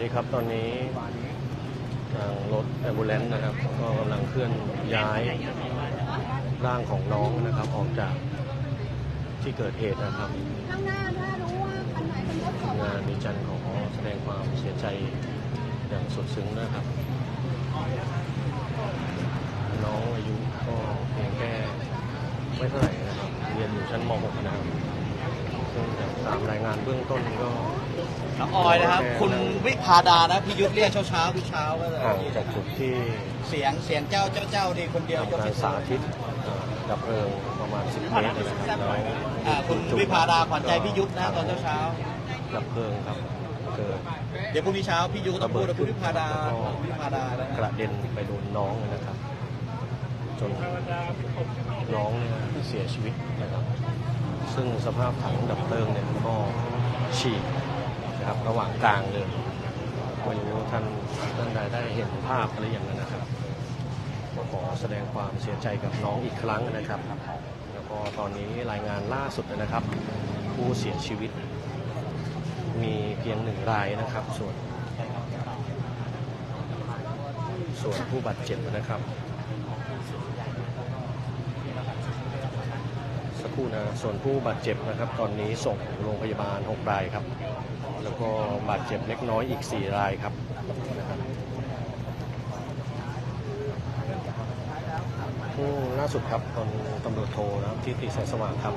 ดีครับตอนนี้ทางรถแอมบูเลนนะครับก็กำลังเคลื่อนย้ายร่างของน้องนะครับออกจากที่เกิดเหตุนะครับข้างหน้าถ้ารู้ว่าคันไหนเป็นรถของงานดิจันขอแสดงความเสียใจอย่างสุดซึ้งนะครับ น้องอายุก็เพียงแค่ไม่เท่าไหร่นะครับ เรียนอยู่ชั้นม .6 นะครับซึ่งตามรายงานเบื้องต้นก็ น้องออยนะครับ คุณวิพาดานะพี่ยุทธเรียกเช้าเช้าๆทุกเช้าก็เลยห่างจากจุดที่เสียงเสียงเจ้าเจ้าเจ้าดีคนเดียวยทำกการที่สาธิตอ่าดับเพลิงประมาณ 10เมตรเลยนะครับแล้วอ่าคุณวิพาดาขวัญใจพี่ยุทธนะตอนเช้าเช้าดับเพลิงครับเกิด ๆเดี๋ยวพรุ่งนี้เช้าพี่ยุทธก็ต้องพูดนะคุณวิพาดาวิพาดาแล้วกระเด็นไปโดนน้องเลยนะครับ จนน้องเนี่ยเสียชีวิตนะครับ ซึ่งสภาพถังดับเพลิงเนี่ยก็ฉีก นะครับ ระหว่างกลางเลยไม่รู้ท่านท่านใดได้เห็นภาพอะไรอย่างนั้นนะครับก็ขอแสดงความเสียใจกับน้องอีกครั้งนะครับ แล้วก็ตอนนี้รายงานล่าสุดนะครับ ผู้เสียชีวิต มีเพียงหนึ่งรายนะครับ ส่วน ส่วนผู้บาดเจ็บนะครับสักครู่นะส่วนผู้บาดเจ็บนะครับ ตอนนี้ส่งโรงพยาบาล6รายครับ แล้วก็บาดเจ็บเล็กน้อยอีก 4 รายครับน่าสุดครับตอนตำรวจโทนะครับที่ตีแสงสว่างครับ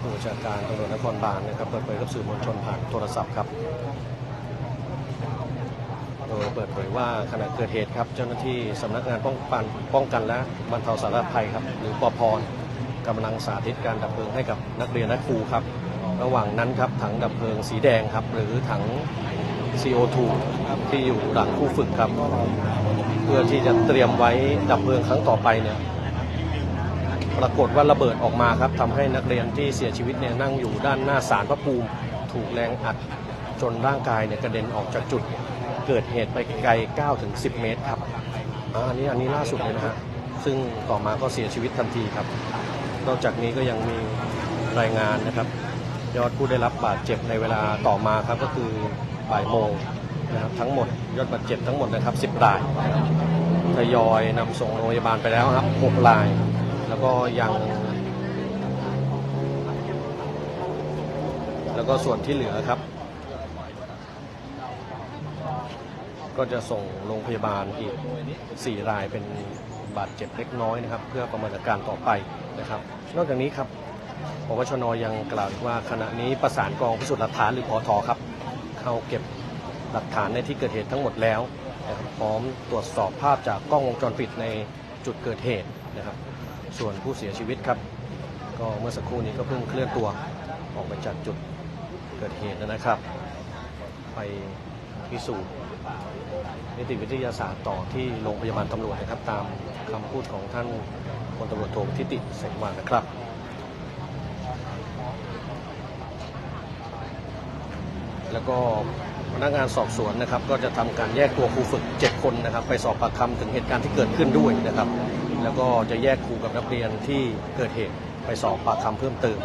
ผู้บัญชาการตำรวจนครบาลนะครับเปิดเผยกับสื่อมวลชนผ่านโทรศัพท์ครับโดยเปิดเผยว่าขณะเกิดเหตุครับ เจ้าหน้าที่สำนักงานป้องกันป้องกันและบรรเทาสาธารณภัยครับ หรือปพรกำลังสาธิตการดับเพลิงให้กับนักเรียนและครูครับ ระหว่างนั้นครับถังดับเพลิงสีแดงครับ หรือถัง CO2 ที่อยู่หลังคู่ฝึกครับ เพื่อที่จะเตรียมไว้ดับเพลิงครั้งต่อไปเนี่ยปรากฏว่าระเบิดออกมาครับทำให้นักเรียนที่เสียชีวิตเนี่ยนั่งอยู่ด้านหน้าศาลพระภูมิถูกแรงอัดจนร่างกายเนี่ยกระเด็นออกจากจุดเกิดเหตุไปไกล9ถึง10 เมตรครับอาอันนี้อันนี้ล่าสุดเลยนะฮะซึ่งต่อมาก็เสียชีวิตทันทีครับ นอกจากนี้ก็ยังมีรายงานนะครับ ยอดผู้ได้รับบาดเจ็บในเวลาต่อมาครับก็คือบ่ายโมงนะครับทั้งหมดยอดบาดเจ็บทั้งหมดนะครับ 10รายทยอยนำส่งโรงพยาบาลไปแล้วครับ 6 ราย แล้วก็ยัง แล้วก็ส่วนที่เหลือครับ ก็จะส่งโรงพยาบาลอีก 4 รายเป็นบาดเจ็บเล็กน้อยนะครับ เพื่อประเมินอาการต่อไปนะครับ นอกจากนี้ครับ ปวชนยังกล่าวอีกว่าขณะนี้ประสานกองพิสูจน์หลักฐานหรือพอทครับ เข้าเก็บหลักฐานในที่เกิดเหตุทั้งหมดแล้วนะครับพร้อมตรวจสอบภาพจากกล้องวงจรปิดในจุดเกิดเหตุนะครับ ส่วนผู้เสียชีวิตครับ ก็เมื่อสักครู่นี้ก็เพิ่งเคลื่อนตัวออกไปจากจุดเกิดเหตุนะครับ ไปพิสูจน์นิติวิทยาศาสตร์ต่อที่โรงพยาบาลตำรวจนะครับ ตามคำพูดของท่านพลตำรวจโททิติเสงวานนะครับ แล้วก็พนักงานสอบสวนนะครับ ก็จะทำการแยกตัวครูฝึก 7 คนนะครับ ไปสอบปากคำถึงเหตุการณ์ที่เกิดขึ้นด้วยนะครับ แล้วก็จะแยกครูกับนักเรียนที่เกิดเหตุไปสอบปากคำเพิ่มเติม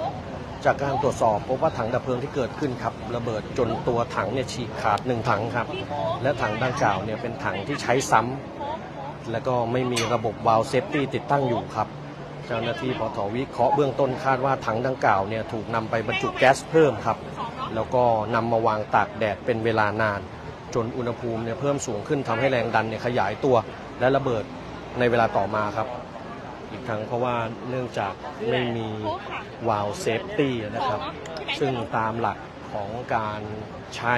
จากการตรวจสอบพบว่าถังดับเพลิงที่เกิดขึ้นครับระเบิดจนตัวถังเนี่ยฉีกขาดหนึ่งถังครับ และถังดังกล่าวเนี่ยเป็นถังที่ใช้ซ้ำแล้วก็ไม่มีระบบวาล์วเซฟตี้ติดตั้งอยู่ครับเจ้าหน้าที่ปทวิเคราะห์เบื้องต้นคาดว่าถังดังกล่าวเนี่ยถูกนำไปบรรจุแก๊สเพิ่มครับ แล้วก็นำมาวางตากแดดเป็นเวลานาน จนอุณหภูมิเนี่ยเพิ่มสูงขึ้นทำให้แรงดันเนี่ยขยายตัวและระเบิดในเวลาต่อมาครับ อีกทั้งเพราะว่าเนื่องจากไม่มีวาล์วเซฟตี้นะครับ ซึ่งตามหลักของการใช้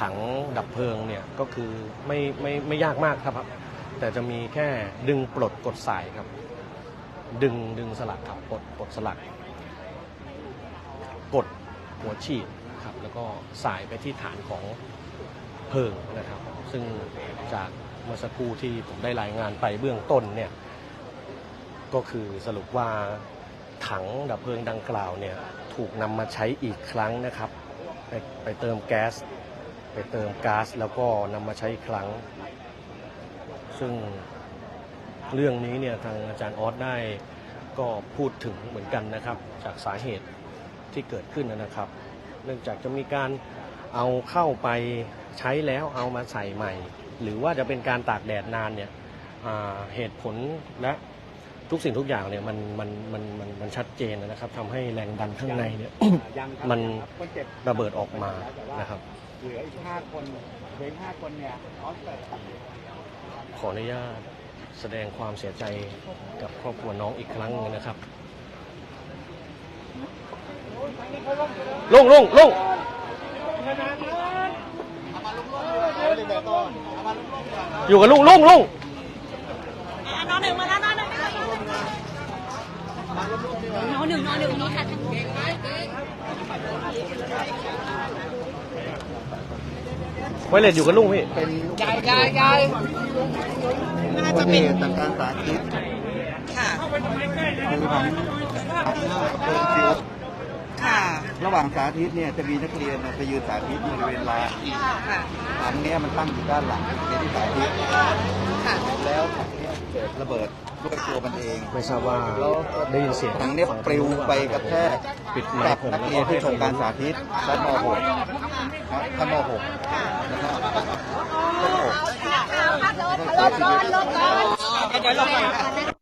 ถังดับเพลิงเนี่ยก็คือไม่ไม่ไม่ยากมากครับ แต่จะมีแค่ดึงปลดกดสายครับ ดึงดึงสลักครับปลดปลดสลัก กดหัวฉีด ครับแล้วก็สายไปที่ฐานของเพลิงนะครับ ซึ่งจากเมื่อสักครู่ที่ผมได้รายงานไปเบื้องต้นเนี่ยก็คือสรุปว่าถังดับเพลิงดังกล่าวเนี่ยถูกนำมาใช้อีกครั้งนะครับ ไปไปเติมแก๊ส ไปเติมก๊าซแล้วก็นำมาใช้อีกครั้ง ซึ่งเรื่องนี้เนี่ยทางอาจารย์ออสได้ก็พูดถึงเหมือนกันนะครับ จากสาเหตุที่เกิดขึ้นนะครับ เนื่องจากจะมีการเอาเข้าไปใช้แล้วเอามาใส่ใหม่ หรือว่าจะเป็นการตากแดดนานเนี่ยอ่าเหตุผลและทุกสิ่งทุกอย่างเนี่ยมันมันมันมันมันชัดเจนนะครับทำให้แรงดันข้างในเนี่ยยังครับมันคนเจ็บระเบิดออกมาแต่ว่านะครับเหลืออีกห้าคนเหลืออีกห้าคนเนี่ยออสเตรขออนุญาตแสดงความเสียใจกับครอบครัวน้องอีกครั้งหนึงนะครับ ลุงลุงลุงอยู่กับลุงลุงลุงนอนหนึ่งมาแล้วนอนหนึ่งนอนหนึ่งนอนหนึ่งนี่ค่ะไวเลสอยู่กับลุงพี่เป็นยายยายยายน่าจะเป็นต่างการสาธิตค่ะคือของเปิดฟิวค่ะ ระหว่างสาธิตเนี่ยจะมีนักเรียนไปยืนสาธิตบริเวณลานค่ะถังเนี้ยมันตั้งอยู่ด้านหลังเรียนที่สาธิตค่ะแล้วถังเนี้ยเกิดระเบิดด้วยตัวมันเองไม่ทราบว่าได้ยินเสียงถังเนี้ยปลิวไปกระแทกปิดไมกับค์ผมนักเรียนที่ชมการสาธิตชั้นม .6 ชั้นม .6 นะครับชั้นม .6 รถก่อนรถก่อน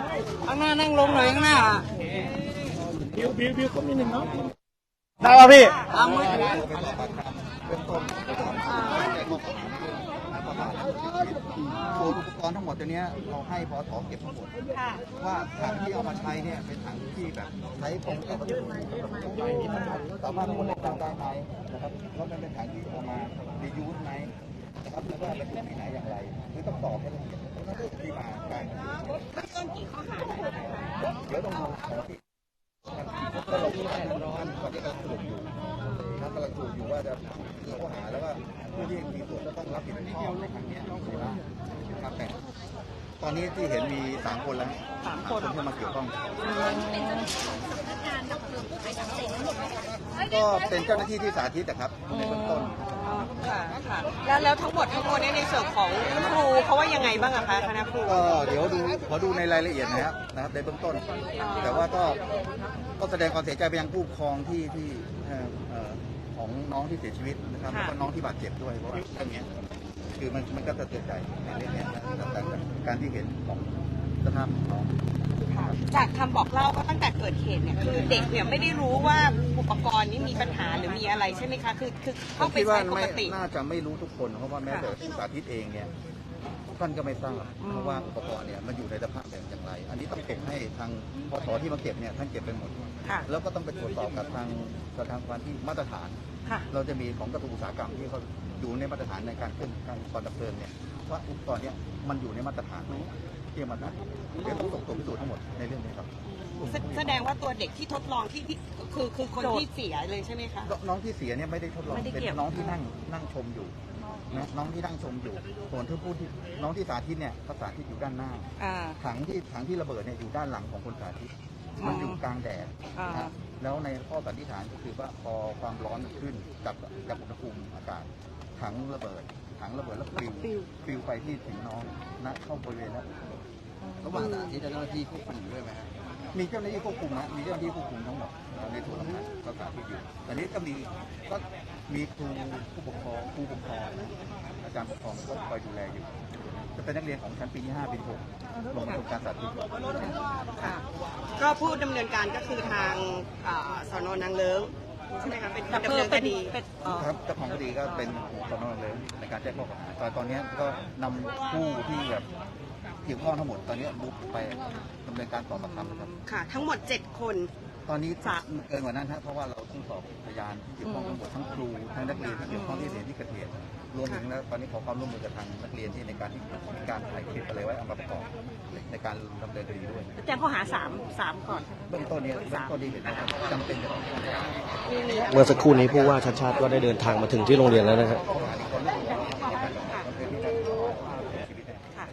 นั่งลงหน่อยข้างหน้าได้ป่ะพี่เอามือเป็นต้นส่วนอุปกรณ์ทั้งหมดตัวเนี้ยเราให้พอถอเก็บทั้งหมดว่าถังที่เอามาใช้เนี่ยเป็นถังที่แบบใช้ตรงกับวัตถุสามารถคนเล่นได้ไหมนะครับแล้วมันเป็นถังที่เอามาดียูสไหมนะครับแล้วก็เป็นที่ไหนอย่างไรหรือต้องตอบให้ละเอียดที่มาการต้นกี่ข้อหา เดี๋ยวต้องดูของที่ก็เราที่ท่นท่นตอนนี้กำลังสรุปอยู่ท่ากำลังสรุปอยู่ว่าจะกี่ข้อหาแล้วว่าผู้ที่มีส่วนจะต้องรับผิดชอบในครั้งนี้นะครับแต่ตอนนี้ที่เห็นมีสามคนแล้วสามคนที่มาเกี่ยวข้องก็เป็นเจ้าหน้าที่ที่สาธิตนะครับในเบื้องต้น ค่ะค่ะแล้วแล้วทั้งหมดทั้งมวลเนี่ยในส่วนของครูเขาว่ายังไงบ้างอะคะคณะครู ก็เดี๋ยวดูขอดูในรายละเอียดนะครับนะครับในเบื้องต้น แต่ว่าก็ก็แสดงความเสียใจไปยังผู้ปกครองที่ที่เอ่อเอ่อของน้องที่เสียชีวิตนะครับแล้วก็น้องที่บาดเจ็บด้วยเพราะว่าเรื่องเนี้ยคือมันมันก็สะเทือนใจในเรื่องเนี้ยนะการการที่เห็นของสภาพของน้อง จากคำบอกเล่าก็ตั้งแต่เกิดเหตุเนี่ยคือเด็กเนี่ยไม่ได้รู้ว่าอุปกรณ์นี้มีปัญหาหรือมีอะไรใช่ไหมคะคือคือผเข้ามไปคิดว่าใช้ปไม่กติ น่าจะไม่รู้ทุกคนเพราะว่าแม้แต่ผู้สาธิตเองเนี่ยท่านก็ไม่ทราบเพราะว่าอุปกรณ์เนี่ยมันอยู่ในสภาพแบบอย่างไร อันนี้ต้องเก็บให้ทางพศที่มาเก็บเนี่ยท่านเก็บไปหมด ค่ะ แล้วก็ต้องไปตรวจสอบกับทางสถานการณ์ที่มาตรฐาน ค่ะ เราจะมีของกระทรวงอุตสาหกรรมที่เขาอยู่ในมาตรฐานในการขึ้นการก่อนดับเพลิงเนี่ยว่าอุปกรณ์เนี่ยมันอยู่ในมาตรฐานไหม ที่มาตรฐานเดี๋ยวต้องส่งตัวพิสูจน์ทั้งหมดในเรื่องนี้ครับแสแสดงว่าตัวเด็กที่ทดลองที่ที่คือคือคนที่เสียเลยใช่ไหมคะ น้องที่เสียเนี่ยไม่ได้ทดลองไม่ได้เป็นเกี่ยว น้องที่นั่งนั่งชมอยู่นะน้องที่นั่งชมอยู่ส่วนที่พูดที่น้องที่สาธิตเนี่ยเขาสาธิตอยู่ด้านหน้า อ่า ถังที่ถังที่ระเบิดเนี่ยอยู่ด้านหลังของคนสาธิต มันอยู่กลางแดดอ่า นะแล้วในข้อสันนิษฐานก็คือว่าพอความร้อนมันขึ้นกับกับอุณหภูมิอากาศ ถังระเบิด ถังระเบิดแล้วปลิวปลิวไปที่ถึงน้องนะเข้าบริเวณนั้น ระหว่างสาธิตเจ้าหน้าที่ควบคุมอยู่ด้วยไหมครับมีเจ้าหน้าที่ควบคุมนะมีเจ้าหน้าที่ควบคุมทั้งหมดในส่วนของนั้นก็สาธิตอยู่แต่นี้ก็มีก็มีครูผู้ปกครองผู้ปกครองนะอาจารย์ปกครองก็คอยดูแลอยู่จะเป็นนักเรียนของชั้นปีที่ห้าปีที่หกลงมาทำการสาธิตค่ะก็ผู้ดำเนินการก็คือทางอ่าสนนางเลิ้งใช่ไหมคะเป็นผู้ดำเนินคดีครับเจ้าของคดีก็เป็นสนเลยในการแจ้งข้อกล่าวหาแต่ตอนนี้ก็นำผู้ที่แบบเกี่ยวข้องทั้งหมดตอนนี้บุกไปดำเนินการสอบปากคำนะครับ ค่ะ ทั้งหมด 7 คน ตอนนี้สามเกินกว่านั้นครับเพราะว่าเราต้องสอบพยานที่เกี่ยวข้องทั้งหมดทั้งครูทั้งนักเรียนที่เกี่ยวข้องที่เรียนที่เกิดเหตุรวมถึงนะตอนนี้ขอความร่วมมือกับทางนักเรียนที่ในการที่มีการถ่ายคลิปอะไรไว้เอามาประกอบในการดำเนินคดีด้วยแจ้งข้อหาสามสามก่อนเบื้องต้นเนี้เบื้องต้นนี้เห็นว่าจำเป็นจะต้องเมื่อสักครู่นี้ผู้ว่าชาติชาติก็ได้เดินทางมาถึงที่โรงเรียนแล้วนะครับ ข้อหาอีกคนนึงในการดำเนินคดีกับชีวิต ค่ะ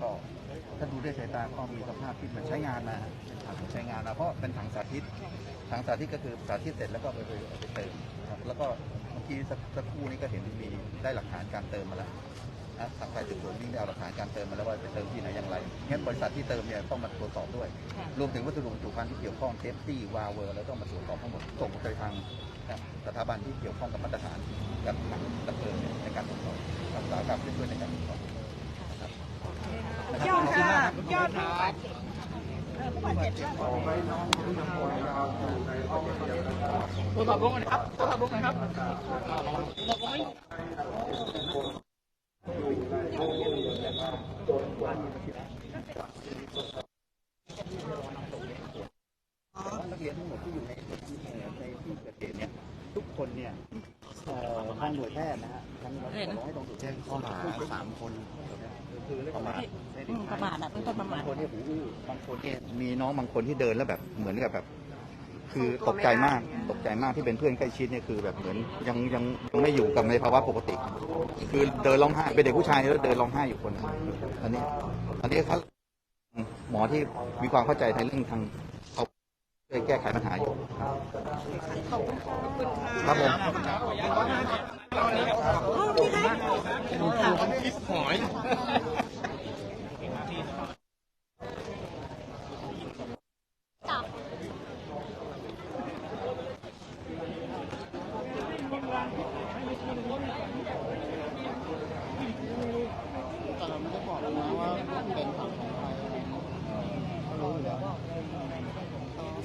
ก็ถ้าดูด้วยสายตาก็มีสภาพ ที่มือนใช้งานมาเป็นถังใช้งานมาเพราะเป็นถังสาธิต ถังสาธิตก็คือสาธิตเสร็จแล้วก็ไปไปเอาไปเติมครับแล้วก็เมื่อกี้สักสักครู่นี้ก็เห็นมีได้หลักฐานการเติมมาแล้วนะทางฝ่ายสืบสวนวิ่งได้เอาหลักฐานการเติมมาแล้วว่าไปเติมที่ไหนอย่างไรงั้นบริษัทที่เติมเนี่ยต้องมาตรวจสอบด้วย รวมถึงวัสดุบรรจุภัณฑ์ที่เกี่ยวข้องเทปตี้วาเวอร์แล้วต้องมาตรวจสอบทั้งหมดส่งไปทางสถาบันที่เกี่ยวข้องกับมาตรฐานกับหนังดับเพลิงในการตรวจสอบทางอุตสาหกรรมช่วยในการตรวจสอบยอดค่ะยอด นักเรียนทั้งหมดที่อยู่ในในที่เกิดเหตุเนี่ยทุกคนเนี่ยทางหน่วยแพทย์นะฮะทางเราขอให้ตรงจุดแจ้งข้อหาสามคน ประมาทประมาทอะเป็นต้นประมาบาทงคนเนี่ยหูอื้อบางคนเนี่ยมีน้องบางคนที่เดินแล้วแบบเหมือนกับแบบ คือตกใจมากตกใจมากที่เป็นเพื่อนใกล้ชิดเนี่ยคือแบบเหมือนยังยังยังไม่อยู่กับในภาวะปกติ คือเดินร้องไห้เป็นเด็กผู้ชายแล้วเดินร้องไห้อยู่คนหนึ่งอันนี้ อันนี้เขาหมอที่มีความเข้าใจในเรื่องทางเขาช่วยแก้ไขปัญหาอยู่ครับผม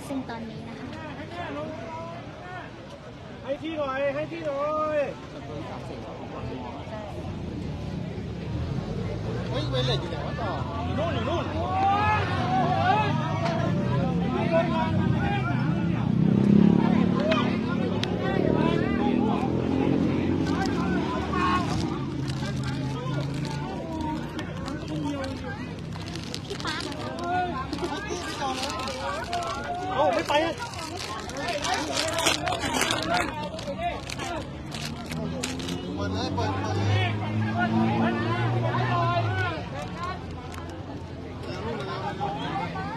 ซึ่งตอนนี้นะคะให้ที่หน่อยให้ที่หน่อยเฮ้ยเวลเลตอยู่หนวะต่ออยู่นู่นอย นู่น พี่ป๊า เอ้าไม่ไปอะ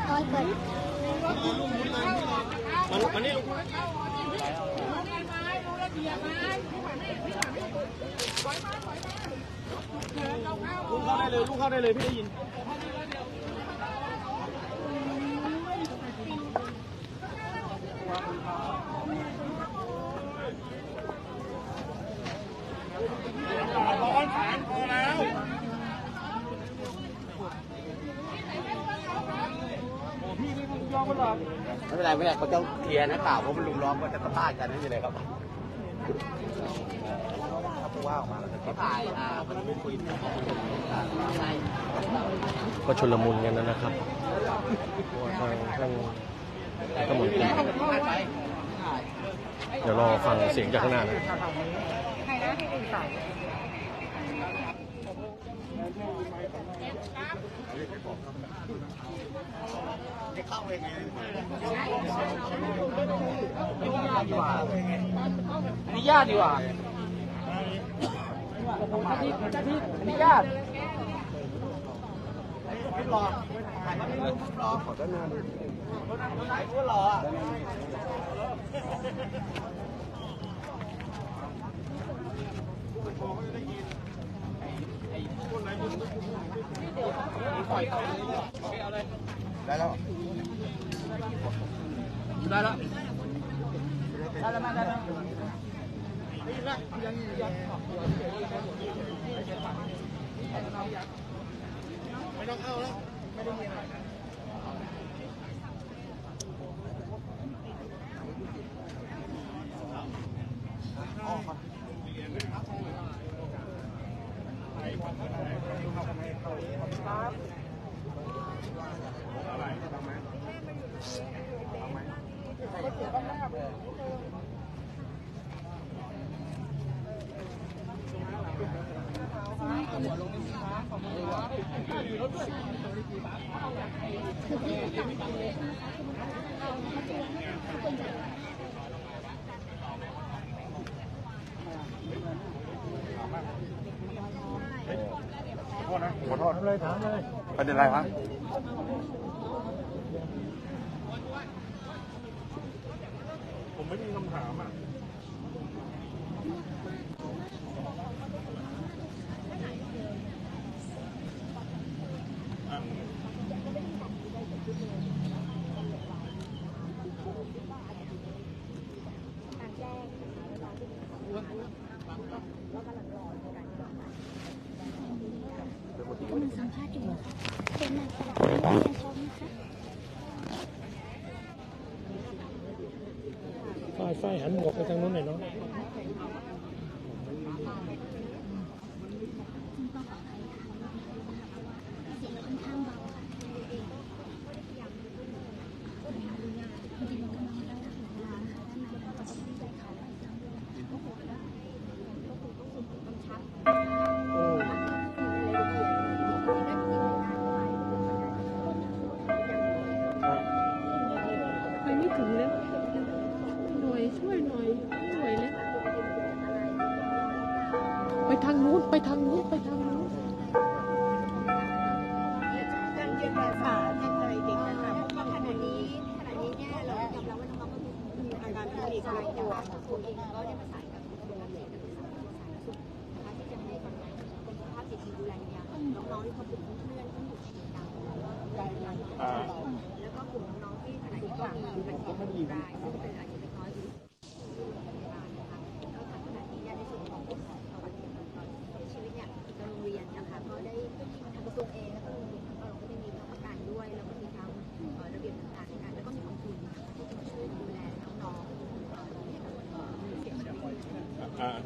คอยเปิด มันมันนี่ลุง ลุงเข้าได้เลยลุงเข้าได้เลยพี่ได้ยินไม่เป็นไรไม่เป็นไรเขาจะเคลียร์นะข่าวเพราะมันลุมล้อมก็จะสัมภาษณ์กันไม่มีอะไรครับผู้ว่าออกมาแล้วจะถ่ายอ่ามันไม่คุย ก็ชลมุนกันนะครับทางท่างก็เหมือนเดี๋ยวรอฟังเสียงจากข้างหน้านะเข้าเองไงดีกว่าอนุญาตดีกว่าอนุญาต รอถ่ายมาไม่รู้รอขอด้านหน้าดูไหนกูรออะได้แล้วได้แล้ว ไม่ต้องเข้าแล้ว ไม่ได้มีอะไร ขอโทษนะขอโทษทำเลยถามเลยประเด็นอะไรครับผมไม่มีคำถามอะ สัมภาษณ์อยู่เป็นนางสาวนักเรียนชมนะคะ ฝ้ายฝ้าย หันหมวกไปทางนู้นหน่อยเนาะ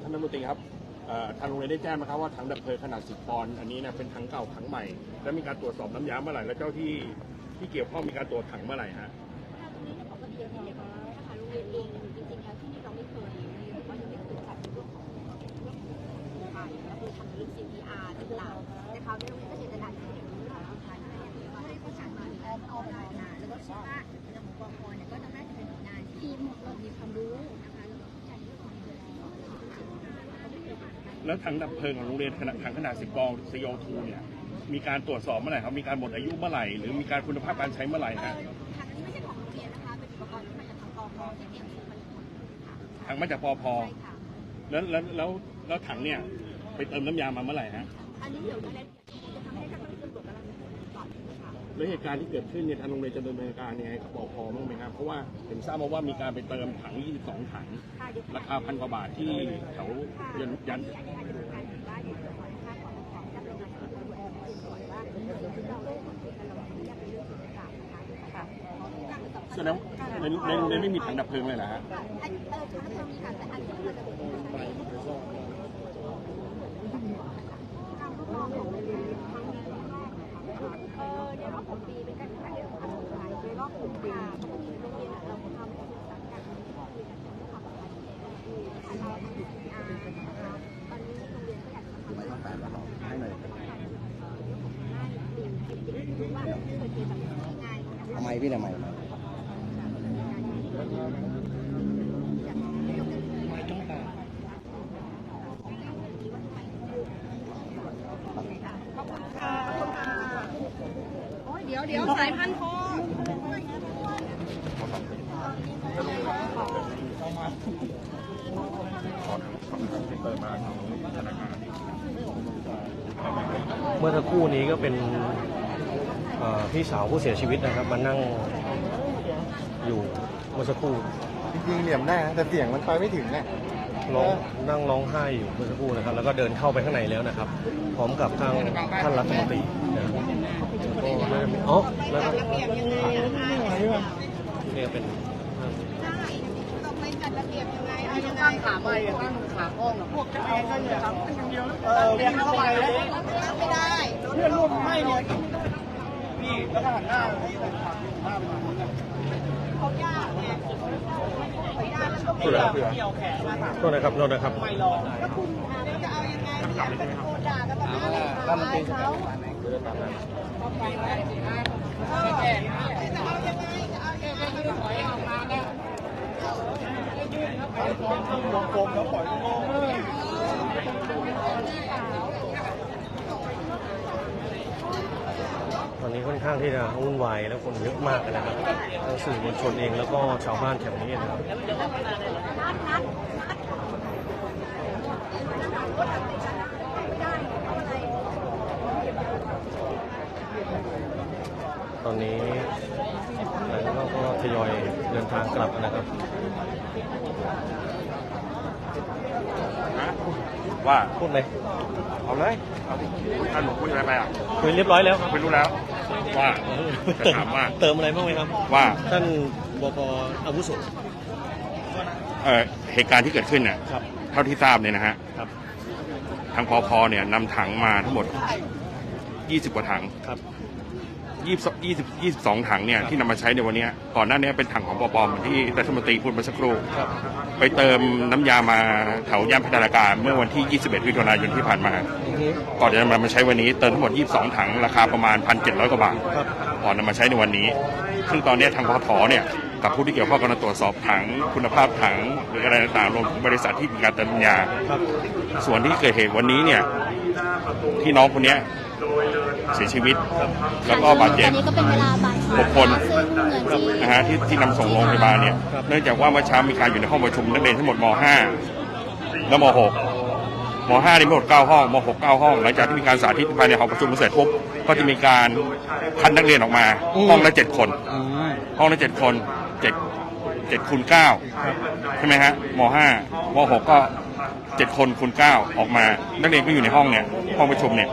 าท่นรัฐมนตรีครับทางโรงเรียนได้แจ้งไหมครับว่าถังดับเพลิงขนาด 10 ปอนด์อันนี้เนะเป็นถังเก่าถังใหม่ แล้วมีการตรวจสอบน้ำยาเมื่อไหร่แล้วเจ้าที่ที่เกี่ยวข้องมีการตรวจถังเมื่อไหร่ฮะตรงนี้ปกติเนี่ยทหารโรงเรียนเองจริงๆแล้วที่นี่เราไม่เคยหรือว่าไม่เคยจัดเรื่องของเรื่องของการก็คือทำเรื่อง CPR ต่างๆแต่คราวนี้โรงเรียนก็เจตนาที่เห็นเรื่องของให้ให้ประชาชนมีข้อมูลมาแล้วก็เชื่อว่าในของกองพเนี่ยก็น่าจะเป็นหน่วยงานที่เรามีความรู้นะคะแล้วก็เข้าใจเรื่องของการของ แล้วถังดับเพลิงของโรงเรียนขนาดถังขนาด10ปอนด์ CO2 เนี่ยมีการตรวจสอบเมื่อไหร่ครับมีการหมดอายุเมื่อไหร่หรือมีการคุณภาพการใช้เมื่อไหร่ฮะทางนี้ไม่ใช่ของโรงเรียนนะคะเป็นอุปกรณ์ที่มาจากทางกองพที่เก็บซื้อมาจากคนค่ะถังมาจากปอพใช่ค่ะแล้วแล้วแล้วแล้วถังเนี่ยไปเติมน้ำยามาเมื่อไหร่ฮะอันนี้เดี๋ยวจะเล่น แล้วเหตุการณ์ที่เกิดขึ้นเนี่ยทางโรงเรียนจะดำเนินการยังไงกับปอพบ้างไหมครับเพราะว่าเห็นทราบมาว่ามีการไปเติมถัง 22 ถัง ราคาพันกว่าบาทที่แถวยันยันส่วนนั้นเรื่องของกลางนะคะค่ะแสดงในในโรงเรียนไม่มีถังดับเพลิงเลยเหรอฮะอันเออทางดับเรามีค่ะแต่อันที่เราจะเป็นการทดลองของโรงเรียน เออในรอบหกปีเป็นการแข่งขันครั้งสุดท้ายในรอบหกปีปกติโรงเรียนเราทำให้ศึกษาการคุยกันเรื่องความปลอดภัยนะคะเราทำ CPR นะคะตอนนี้โรงเรียนก็อยากจะทำเรื่องของการให้เด็กๆรู้ว่าเกิดเหตุแบบนี้ยังไงทำไมพี่ทำไม เดี๋ยวเดี๋ยวสายพันธุ์คอเมื่อสักครู่นี้ก็เป็นเอ่อพี่สาวผู้เสียชีวิตนะครับ มานั่งอยู่เมื่อสักครู่จริงๆเหลี่ยมได้นะแต่เสียงมันไปไม่ถึงเนี่ยร้องนั่งร้องไห้อยู่เมื่อสักครู่นะครับ แล้วก็เดินเข้าไปข้างในแล้วนะครับ พร้อมกับทางท่านรัฐมนตรีนะครับ ก็น่าจะมีอ๋อแล้วก็ระเบียบยังไงอะเนี่ยเป็นต้องไปจัดระเบียบยังไงเอายังไงขาไปตั้งขากล้องพวกจะเองก็เนี่ยครับเออเรียนเข้าไปไม่ได้เพื่อนร่วมไม่เนี่ยพี่แล้วก็หันหน้าที่ทางฝั่งภาพมาเขายากไงเขายากแล้วก็โทษนะครับโทษนะครับโทษนะครับแล้วคุณจะเอายังไงเนี่ยเป็นโคด่ากันแบบนั้นเลยรัฐมน ตรีจะตอนนี้ค่อนข้างที่จะวุ่นวายแล้วคนเยอะมากนะครับทั้งสื่อมวลชนเองแล้วก็ชาวบ้านแถวนี้นะครับ อนนี้หลายคนก็ทยอยเดินทางกลับนะครับว่าพูดเลยเอาเลยเอาดิท่านหลวงพูดอะไรไปอะคุยเรียบร้อยแล้วครับไม่รู้แล้ว ว่าจะถามว่าเติมอะไรบ้างไหมครับ ว่าท่านบกอาวุโสเอ่อเหตุการณ์ที่เกิดขึ้นเนี่ยครับเท่าที่ทราบเนี่ยนะฮะครับทางพอพอเนี่ยนำถังมาทั้งหมด 20 กว่าถังครับ 20 20 22 ถังเนี่ยที่นำมาใช้ในวันเนี้ยก่อนหน้านี้เป็นถังของปปเหมือนที่รัฐมนตรีพูดเมาสักครู่ครับไปเติมน้ำยามาแถวย่านพัฒนาการเมื่อวันที่ 21มิถุนายนที่ผ่านมาอือฮึก่อนจะนำมาใช้วันนี้เติมทั้งหมด 22 ถังราคาประมาณ 1,700 กว่าบาทครับก่อนนำมาใช้ในวันนี้ ซึ่งตอนนี้ทางพทเนี่ยกับผู้ที่เกี่ยวข้องกำลังตรวจสอบถังคุณภาพถังหรืออะไรต่างๆรวมถึงบริษัทที่มีการเติมน้ำยาครับส่วนที่เกิดเหตุวันนี้เนี่ยที่น้องคนเนี้ย เสียชีวิต แล้วก็บาดเจ็บ อันนี้ก็เป็นเวลาบ่ายสองหกคน ซึ่งเงินที่นะฮะที่ที่นำส่งโรงพยาบาลเนี่ยครับเนื่องจากว่าเมื่อเช้ามีการอยู่ในห้องประชุมนักเรียนทั้งหมดม .5 และม .6 ม .5 นี่มีทั้งหมด9ห้องม .6 9ห้องหลังจากที่มีการสาธิตภายในห้องประชุมเสร็จปุ๊บก็จะมีการคัดนักเรียนออกมา ห้องละ7คนอืมห้องละเจ็ดคนเจ็ดเจ็ดคูณเก้าใช่ไหมฮะมห้ามหกก็เจ็ดคนคูณเก้าออกมา นักเรียนก็อยู่ในห้องเนี่ยห้องประชุมเนี่ย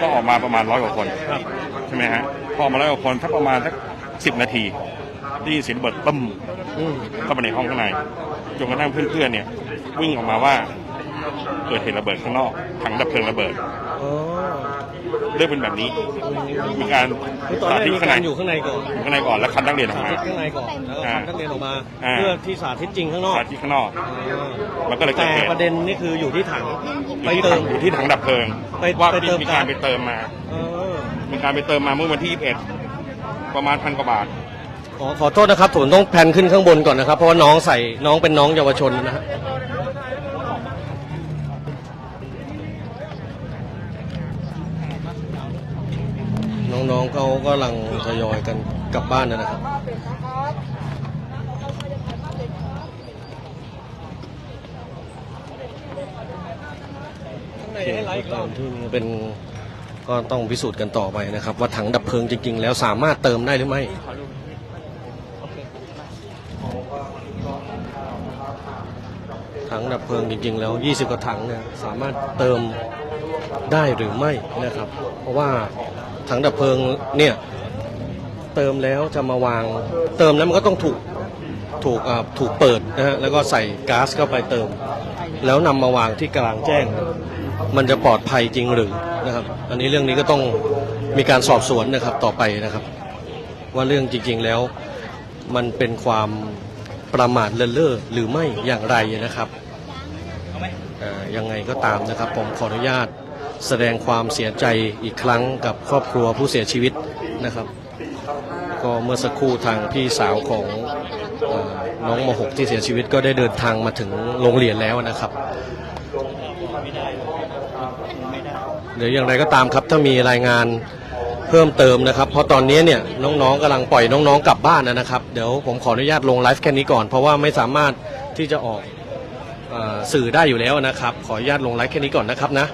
ก็ออกมาประมาณร้อยกว่าคนครับใช่ไหมฮะพอออกมาร้อยกว่าคนถ้าประมาณสักสิบนาทีได้ยินเสียงระเบิดตึ้มอืมเข้าไปในห้องข้างในจนกระทั่งเพื่อนๆเนี่ย วิ่งออกมาว่าเกิดเหตุระเบิดข้างนอกถังดับเพลิงระเบิดอ๋อ เรื่องเป็นแบบนี้มีการคือตอนแรกสาธิตมีข้างกาในรอยู่ข้างในก่อนอยู่ข้างในก่อนแล้วคัดนักเรียนออกสามาธิตข้างในก่อนแล้วก็อ่าคัดนักเรียนออกมา อ่า เพื่อที่สาธิตจริงข้างนอกสาธิตข้างนอกอ่ามันก็เลยเกิแต่ดเหตุประเด็นนี่คืออยู่ที่ถังอไปยู่ที่เติถัม งอยู่ที่ถังดับเพลิงไปว่าไปเติมมีการก๊าซไปเติมมา เออมีการไปเติมมาเมื่อวันที่ 21 ประมาณพันกว่าบาท ขอขอโทษนะครับผมต้องแพนขึ้นข้างบนก่อนนะครับ เพราะว่าน้องใส่น้องเป็นน้องเยาวชนนะฮะ น้องๆเขากำลังทยอยกันกลับบ้านนะครับ ตามที่นี่เป็นก็ต้องพิสูจน์กันต่อไปนะครับ ว่าถังดับเพลิงจริง ๆ แล้วสามารถเติมได้หรือไม่ถังดับเพลิงจริง ๆ แล้ว 20กว่าถังเนี่ยสามารถเติมได้หรือไม่นะครับ เพราะว่า ถังดับเพลิงเนี่ยเติมแล้วจะมาวาง เติมแล้วมันก็ต้องถูกถูกถูกเปิดนะฮะแล้วก็ใส่ก๊าซเข้าไปเติม แล้วนำมาวางที่กลางแจ้ง มันจะปลอดภัยจริงหรือนะครับ อันนี้เรื่องนี้ก็ต้องมีการสอบสวนนะครับต่อไปนะครับ ว่าเรื่องจริง ๆแล้วมันเป็นความประมาทเลินเล่อหรือไม่อย่างไรนะครับยังไงก็ตามนะครับ ผมขออนุญาต แสดงความเสียใจอีกครั้งกับครอบครัวผู้เสียชีวิตนะครับ ก็เมื่อสักครู่ทางพี่สาวของอน้องม .6 ที่เสียชีวิตก็ได้เดินทางมาถึงโรงเรียนแล้วนะครับเดี๋ยวอย่างไรก็ตามครับถ้ามีรายงานเพิ่มเติมนะครับ เพราะตอนนี้เนี่ยน้องๆกำลังปล่อยน้องๆกลับบ้านนะครับเดี๋ยวผมขออนุญาตลงไลฟ์แค่นี้ก่อน เพราะว่าไม่สามารถที่จะออกอสื่อได้อยู่แล้วนะครับ ขออนุญาตลงไลฟ์แค่นี้ก่อนนะครับนะ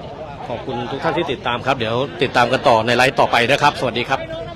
ขอบคุณทุกท่านที่ติดตามครับ เดี๋ยวติดตามกันต่อในไลฟ์ต่อไปนะครับ สวัสดีครับ